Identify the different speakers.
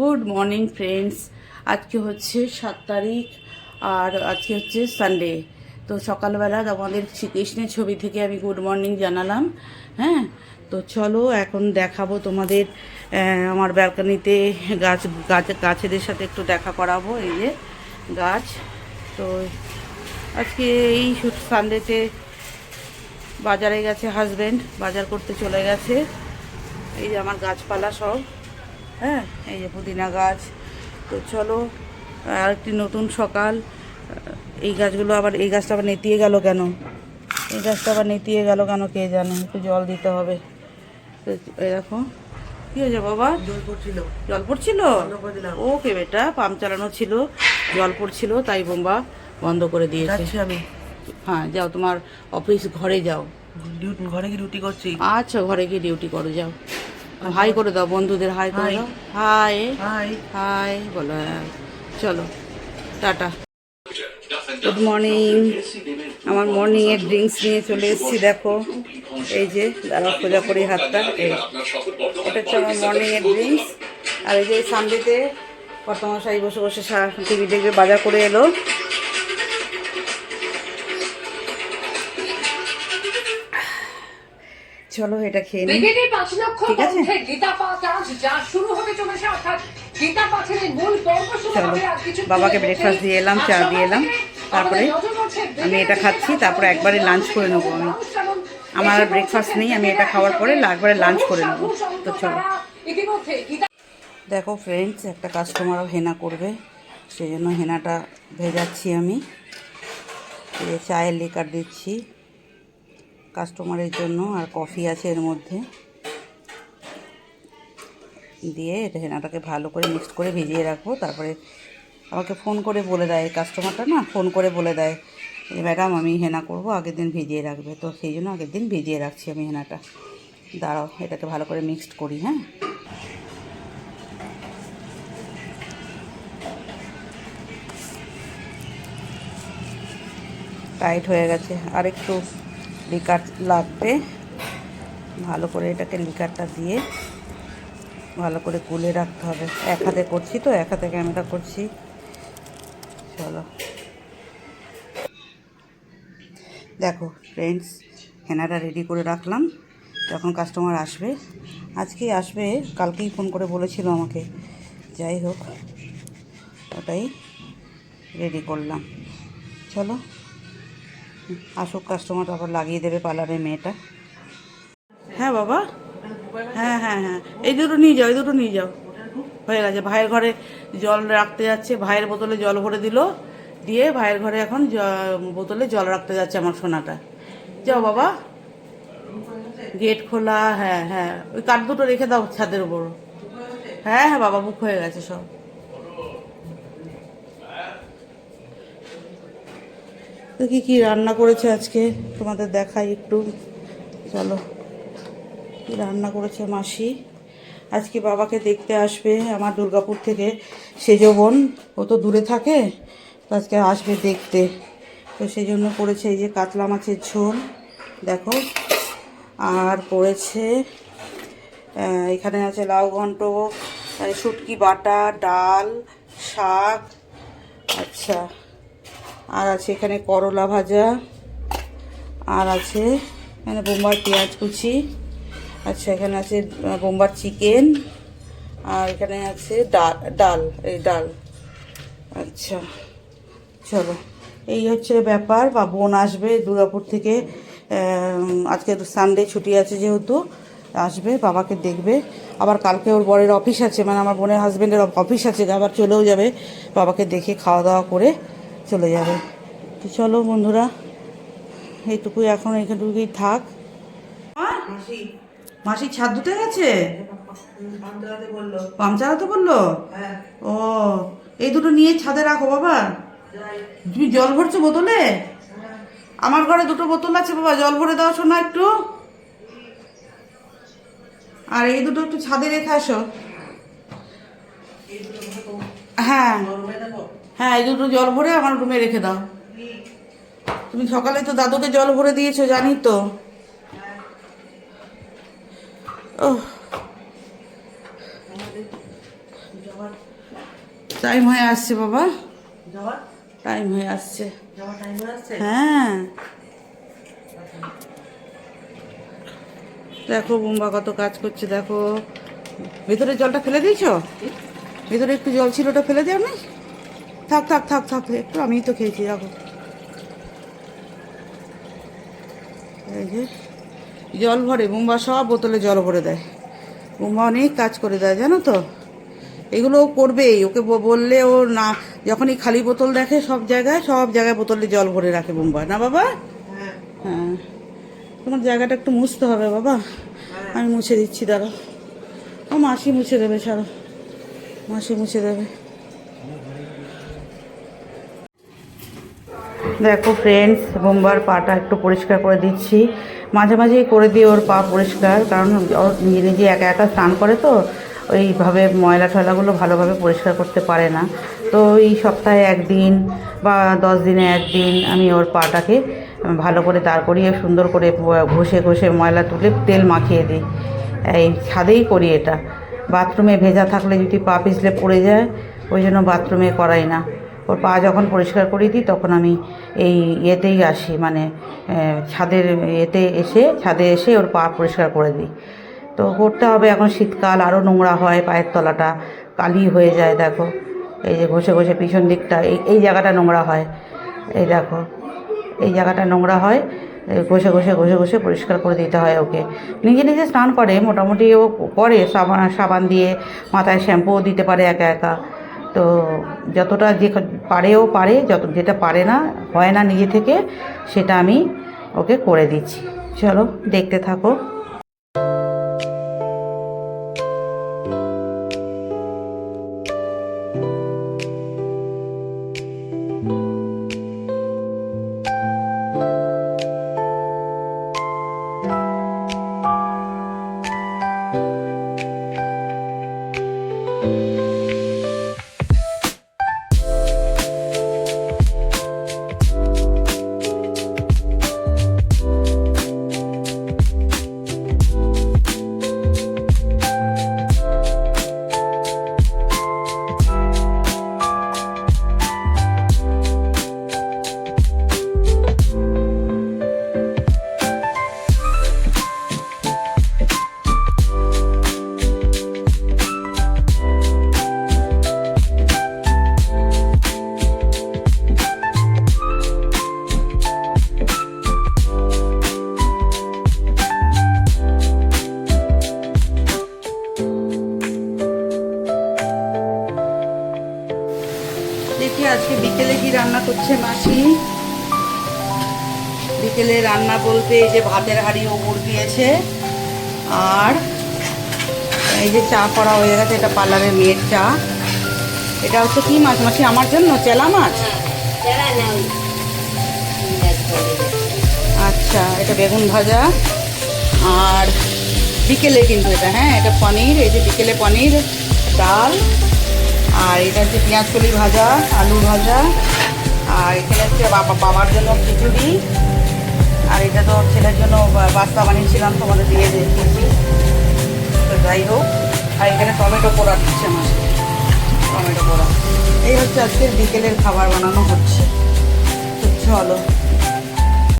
Speaker 1: Good morning friends. আজকে হচ্ছে সাত তারিখ আর আজকে হচ্ছে সানডে। তো সকালবেলা আমাদের শ্রীকৃষ্ণের ছবি থেকে আমি গুড মর্নিং জানালাম হ্যাঁ? তো চলো এখন দেখাবো তোমাদের আমার ব্যালকনিতে গাছ গাছ, গাছেদের সাথে একটু দেখা করাবো, এই যে গাছ। তো আজকে এই সানডেতে বাজারে গেছে হাজবেন্ড বাজার করতে চলে গেছে। এই যে আমার গাছপালা সব। হ্যাঁ এই যে পুদিনা গাছ। তো চলো আর একটি নতুন সকাল। এই গাছগুলো আবার এই গাছটা আবার নেতিয়ে গেল কেন? এই গাছটা আবার নেতিয়ে গেল কেন কে জানে? একটু জল দিতে হবে। তো এই দেখো কি হয়েছে বাবা?
Speaker 2: জল পড়ছিল।
Speaker 1: জল পড়ছিল। ওকে বেটা পাম্প চালানো ছিল। জল পড়ছিল তাই বোম্বা বন্ধ করে দিয়েছে।
Speaker 2: আমি।
Speaker 1: হ্যাঁ যাও তোমার অফিস ঘরে যাও।
Speaker 2: ডিউটি ঘরে কি ডিউটি করছি।
Speaker 1: আচ্ছা ঘরে গিয়ে ডিউটি করো যাও। হাই করে দাও বন্ধুদের হাই করে দাও। হাই।
Speaker 2: হাই।
Speaker 1: হাই বলো হ্যাঁ। চলো টাটা। গুড মর্নিং আমার মর্নিং এর ড্রিঙ্কস নিয়ে চলে এসেছি দেখো। এই যে দাঁড়া খোঁজা করি হাতটা। এই এটা হচ্ছে আমার মর্নিং এর ড্রিঙ্কস আর এই যে সামনেতে কর্তমশাই বসে বসে টিভি দেখবে বাজার করে এলো। চলো এটা খেয়ে নিই
Speaker 3: ব্রিগেডের পাঁচ লক্ষ
Speaker 1: ঠিক আছে।
Speaker 3: গীতা পাঠ আজ যা শুরু হতে চলেছে অর্থাৎ গীতা পাঠের মূল পর্ব শুরু
Speaker 1: চলো,
Speaker 3: হবে আর কিছু
Speaker 1: বাবাকে ব্রেকফাস্ট দিয়ে এলাম, চা দিয়ে এলাম। তারপরে আমি এটা খাচ্ছি, তারপরে একবারে লাঞ্চ করে নেব আমি। আমার আর breakfast নেই, আমি এটা খাওয়ার পরে একবারে লাঞ্চ করে নেব। তো চলো। দেখো ফ্রেন্ডস একটা কাস্টমারও হেনা করবে সেই জন্য হেনাটা ভেজাচ্ছি আমি চায়ের লিকার দিচ্ছি কাস্টমারের জন্য আর কফি আছে এর মধ্যে। দিয়ে হেনাটাকে ভালো করে মিক্সড করে ভিজিয়ে রাখব। তারপরে আমাকে ফোন করে বলে দেয় কাস্টমারটা না ফোন করে বলে দেয় ম্যাডাম আমি হেনা করব, আগের দিন ভিজিয়ে রাখবে। তো সেই জন্য আগের দিন ভিজিয়ে রাখছি আমি হেনাটা। দাঁড়াও, এটাকে ভালো করে মিক্সড করি হ্যাঁ? টাইট হয়ে গেছে। আর একটু লিকার লাগবে। ভালো করে এটাকে লিকারটা দিয়ে ভালো করে গুলে রাখতে হবে। এক হাতে করছি তো, এক হাতে ক্যামেরা করছি। চলো। দেখো ফ্রেন্ডস হেনাটা রেডি করে রাখলাম। যখন কাস্টমার আসবে আজকেই আসবে, কালকেই ফোন করে বলেছিল আমাকে। যাই হোক, ওটাই রেডি করলাম। চলো। আসুক কাস্টমার তারপর লাগিয়ে দেবে পার্লারের মেয়েটা। হ্যাঁ বাবা? হ্যাঁ হ্যাঁ হ্যাঁ। এই দুটো নিয়ে যাও, এই দুটো নিয়ে যাও। হয়ে গেছে। ভাইয়ের ঘরে জল রাখতে যাচ্ছে, ভাইয়ের বোতলে জল ভরে দিল, দিয়ে ভাইয়ের ঘরে এখন বোতলে জল রাখতে যাচ্ছে আমার সোনাটা। যাও বাবা। গেট খোলা হ্যাঁ হ্যাঁ। ওই কাঠ দুটো রেখে দাও ছাদের উপর। হ্যাঁ হ্যাঁ বাবা বুক হয়ে গেছে সব। দেখি কি রান্না করেছে আজকে? তোমাদের দেখাই একটু। চলো। কি রান্না করেছে মাসি? আজকে বাবাকে দেখতে আসবে আমার দুর্গাপুর থেকে সেজ বোন। ও তো দূরে থাকে তো আজকে আসবে দেখতে। তো সেই জন্য করেছে এই যে কাতলা মাছের ঝোল দেখো। আর আহ, এখানে আছে লাউ ঘন্ট শুটকি বাটা ডাল শাক। আচ্ছা। আর আছে এখানে করলা ভাজা, আর আছে এখানে বোম্বার পেঁয়াজ কুচি আচ্ছা এখানে আছে বোম্বার চিকেন, আর এখানে আছে ডাল ডাল, এই ডাল আচ্ছা চলো, এই হচ্ছে ব্যাপার, বা বোন আসবে দুর্গাপুর থেকে আজকে সানডে ছুটি আছে যেহেতু, আসবে, বাবাকে দেখবে, আবার কালকে ওর বরের অফিস আছে মানে আমার বোনের হাজব্যান্ডের অফিস আছে, আবার চলেও যাবে, বাবাকে দেখে খাওয়া দাওয়া করে চলে যাবে। তো চলো বন্ধুরা, এইটুকুই এখন এইটুকুই থাক।
Speaker 2: মাসি
Speaker 1: ছাদ ধুতে গেছে?
Speaker 2: পাম চালাতে বলল?
Speaker 1: ও, এই দুটো নিয়ে ছাদে রাখো বাবা। তুমি জল ভরছো বোতলে? আমার ঘরে দুটো বোতল আছে বাবা, জল ভরে দাও শোনা একটু। আর এই দুটো একটু ছাদে রেখে আসো। হ্যাঁ। হ্যাঁ এই দুটো জল ভরে আমার রুমে রেখে দাও। তুমি সকালে তো দাদুকে জল ভরে দিয়েছ জানি তো। ও টাইম হয়ে আসছে বাবা। হয়ে
Speaker 2: টাইম হয়ে আসছে?
Speaker 1: হ্যাঁ। দেখো বুম্বা কত কাজ করছে দেখো। ভেতরে জলটা ফেলে দিয়েছ? ভেতরে একটু জল ছিল ওটা ফেলে দেওয়া নেই থাক থাক থাক থাক একটু আমিই তো খেয়েছি দেখো। এই যে জল ভরে বুম্বা সব বোতলে জল ভরে দেয়। বুম্বা অনেক কাজ করে দেয় জানো তো? এগুলো ও করবেই ওকে বললে ও না যখনই খালি বোতল দেখে সব জায়গায় সব জায়গায় বোতলে জল ভরে রাখে বুম্বা না বাবা?
Speaker 2: হ্যাঁ।
Speaker 1: হ্যাঁ। তোমার জায়গাটা একটু মুছতে হবে বাবা। আমি মুছে দিচ্ছি দাঁড়াও। ও মাসি মুছে দেবে ছাড়ো। মাসি মুছে দেবে। দেখো ফ্রেন্ডস বোম্বার পাটা একটু পরিষ্কার করে দিচ্ছি। মাঝে মাঝেই করে দিই ওর পা পরিষ্কার, কারণ ও নিজে নিজে একা একা স্নান করে তো, ওইভাবে ময়লা টয়লাগুলো ভালোভাবে পরিষ্কার করতে পারে না। তো এই সপ্তাহে একদিন বা দশ দিনে একদিন আমি ওর পাটাকে ভালো করে দাঁড় করিয়ে, সুন্দর করে ঘষে ঘষে ময়লা তুলে তেল মাখিয়ে দিই। এই ছাদেই করি এটা। বাথরুমে ভেজা থাকলে যদি পা পিছলে পড়ে যায়, ওই জন্য বাথরুমে করাই না। ওর পা যখন পরিষ্কার করে দিই, তখন আমি এই ইয়েতেই আসি মানে ছাদের এতে এসে, ছাদে এসে ওর পা পরিষ্কার করে দিই। তো করতে হবে এখন শীতকাল আরও নোংরা হয় পায়ের তলাটা, কালি হয়ে যায়, দেখো। এই যে ঘষে ঘষে পিছন দিকটা, এই এই জায়গাটা নোংরা হয়, এই দেখো। এই জায়গাটা নোংরা হয় ঘষে ঘষে ঘষে ঘষে পরিষ্কার করে দিতে হয় ওকে। নিজে নিজে স্নান করে, মোটামুটি ও করে সাবান সাবান দিয়ে, মাথায় শ্যাম্পুও দিতে পারে একা একা। তো যতটা যে পারেও পারে, যত যেটা পারে না, হয় না নিজে থেকে, সেটা আমি ওকে করে দিচ্ছি। চলো, দেখতে থাকো। দেখি আজকে বিকেলে কি রান্না করছে মাসি। বিকেলে রান্না বলতে এই যে ভাতের হাঁড়ি ওপর দিয়েছে। আর এই যে চা করা হয়ে গেছে, এটা পার্লারের মেয়ের চা। এটা হচ্ছে কি মাছ মাসি, আমার জন্য? চেলা মাছ? আচ্ছা এটা বেগুন ভাজা। আর বিকেলে কিন্তু এটা হ্যাঁ এটা পনির, এই যে বিকেলে পনির, ডাল। আর এটা হচ্ছে পেঁয়াজ কলি ভাজা আলু ভাজা। আর এখানে হচ্ছে বাবা বাবার জন্য খিচুড়ি। আর এটা তো ছেলের জন্য বাস্তা বানিয়েছিলাম, তোমাদের দিয়ে দিয়েছি। তো যাই হোক, আর এখানে টমেটো পোড়া দিচ্ছে আমার টমেটো পোড়া। এই হচ্ছে আজকের বিকেলের খাবার বানানো হচ্ছে। তো চলো।